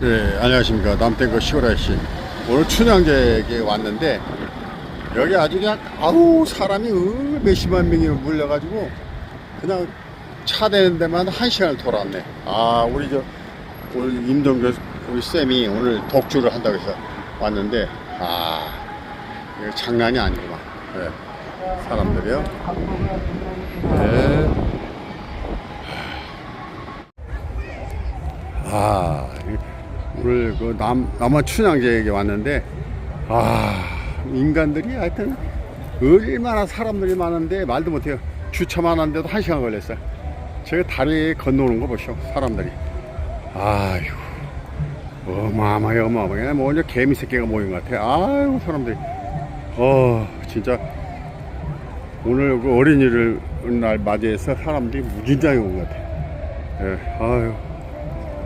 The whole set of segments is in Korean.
네, 안녕하십니까. 남땡거 시골 아저씨. 오늘 춘향제에 왔는데, 여기 아주 그냥, 아우, 사람이 으, 몇십만 명이 몰려가지고, 그냥 차 되는 데만 한 시간을 돌았네. 아, 우리 저, 오늘 임동교 우리 쌤이 오늘 독주를 한다고 해서 왔는데, 아, 이거 장난이 아니구만. 네, 사람들이요. 네. 아, 이- 오늘 그 남, 남한 춘향제에 왔는데, 아, 인간들이 하여튼 얼마나 사람들이 많은데 말도 못해요. 주차만 하는데도 한 시간 걸렸어요. 제가 다리 건너오는 거 보시오, 사람들이. 아휴, 어마어마해, 어마어마해. 뭐, 이제 개미 새끼가 모인 것 같아. 아유, 사람들이. 어, 진짜. 오늘 그 어린이를 날 맞이해서 사람들이 무진장이 온 것 같아. 예, 아유.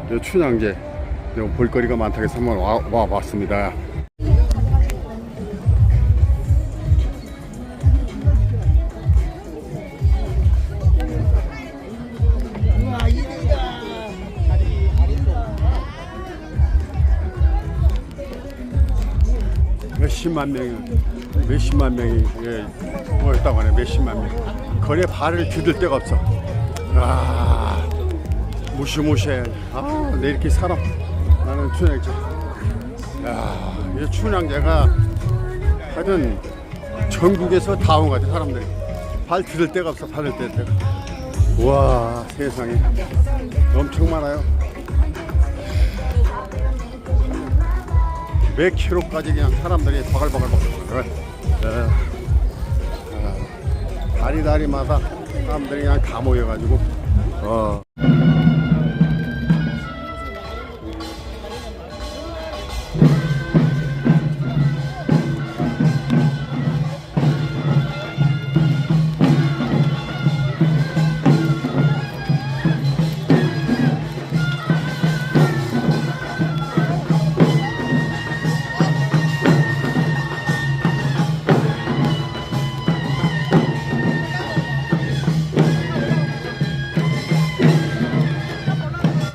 저 춘향제 요 볼거리가 많다고 해서 한번 와, 와 봤습니다. 몇십만 명이 몇십만 명이 예, 모였다고 하네 몇십만 명. 거리에 발을 디딜 데가 없어. 아 무시무시해. 아내 이렇게 사람 나는 춘향제 야 이 춘향제가 하여튼 전국에서 다온 것 같아 사람들이. 발 디딜 데가 없어 발 디딜 데가. 우와 세상에. 엄청 많아요. 몇 킬로까지 그냥 사람들이 바글바글 바글 예. 아, 다리 다리마다 사람들이 그냥 다 모여가지고 어.